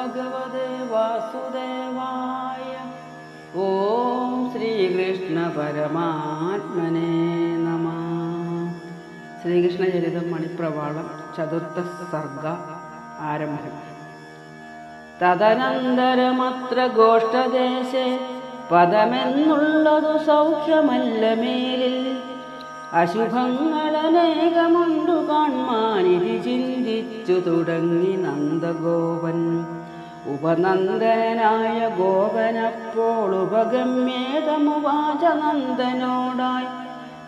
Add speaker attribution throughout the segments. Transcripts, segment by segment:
Speaker 1: ഭഗവതേ വാസുദേവായ ഓം ശ്രീകൃഷ്ണ പരമാത്മനെ നമ ശ്രീകൃഷ്ണ ചരിതം മണിപ്രവാളം ചതുർത്ഥ സർഗ ആരംഭം. തദനന്തരമത്ര ഗോഷ്ടദേശേ പദമെന്നുള്ളതു സൗഖ്യമല്ല മേലിൽ. അശുഭങ്ങളനേകമുണ്ടു കാൺമാനിരി ചിന്തിച്ചു തുടങ്ങി നന്ദഗോപൻ. ഉപനന്ദനായ ഗോപനപ്പോൾ ഉപഗമ്യേതമുവാച നന്ദനോടായി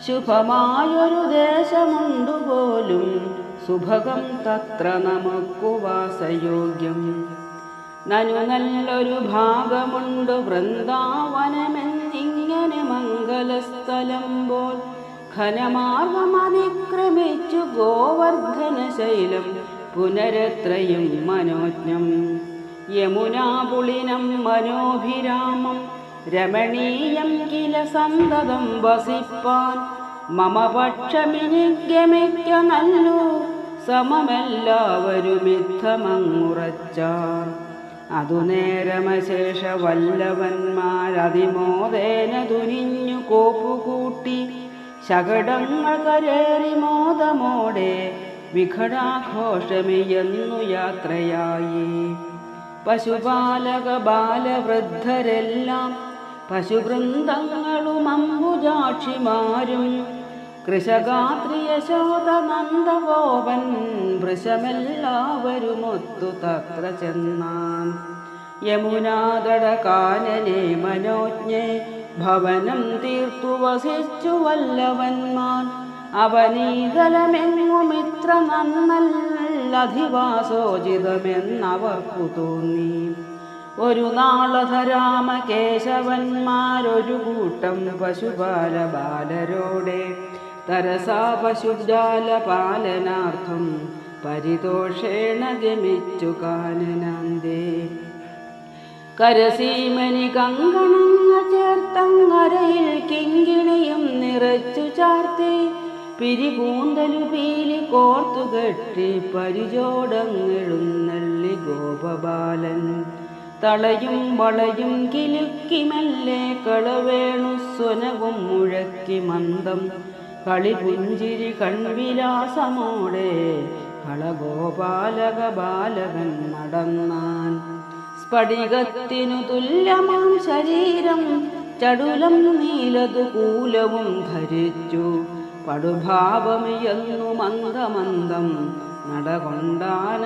Speaker 1: ശുഭമായൊരു ദേശമുണ്ടു പോലും സുഭകം തത്ര നമുക്കു വാസയോഗ്യം. നനു നല്ലൊരു ഭാഗമുണ്ട് വൃന്ദാവനമെന്നിങ്ങനെ മംഗലസ്ഥലം പോൽ ഘനമാർഗം അതിക്രമിച്ചു ഗോവർദ്ധന ശൈലം പുനരത്രയും മനോജ്ഞം. യമുനാപുളിനം മനോഭിരാമം രമണീയം കില സന്തതം വസിപ്പാൻ. മമ പക്ഷമിനിഗമിക്ക നല്ലു സമമെല്ലാവരുമിത്തമങ്ങുറച്ചാർ അതു നേരമശേഷ വല്ലവന്മാരതിമോദേന തുനിഞ്ഞു കോപ്പുകൂട്ടി ശകടങ്ങൾ കരേറി മോദമോടെ വിഘടാഘോഷമിയെന്നു യാത്രയായി. പശുപാലക ബാലവൃദ്ധരെല്ലാം പശുവൃന്ദങ്ങളും അമ്പുജാക്ഷിമാരും. കൃഷകാത്രിയ ശോതനന്ദഗോപൻ വൃഷമെല്ലാവരുമൊത്തു തത്ര ചെന്നാൻ യമുനാതട കാനനെ മനോജ്ഞെ ഭവനം തീർത്തു വസിച്ചു വല്ലവന്മാൻ അവനീതലമെങ്ങുമിത്ര നന്നല്ലധിവാസോചിതമെന്നവർക്കു തോന്നി. ഒരു നാളധരാമ കേശവന്മാരൊരു കൂട്ടം പശുപാല ബാലരോടെ തരസാ പശുജാല പാലനാർത്ഥം പരിതോഷേണ ഗമിച്ചു കാനനന്ദേ കരസീമനി കങ്കണങ്ങ ചേർത്തങ്ങരയിൽ കിങ്കിണിയും നിറച്ചു ചാർത്തി. പിരികൂന്തലു പീലി കോർത്തു കെട്ടി പരിചോടങ്ങെഴുന്നള്ളി ഗോപബാലൻ. തളയും വളയും കിലുക്കി മെല്ലെ കളവേണു സ്വനവും മുഴക്കി മന്ദം. കളിപുഞ്ചിരി കൺവിലാസമോടെ കളഗോപാലക ബാലകൻ നടന്നാൻ. സ്ഫടികത്തിനു തുല്യമാം ശരീരം ചടുലം നീലതു കൂലവും ധരിച്ചു. പടുഭാവമിയെന്നു മന്ദമന്ദം നടകൊണ്ടാന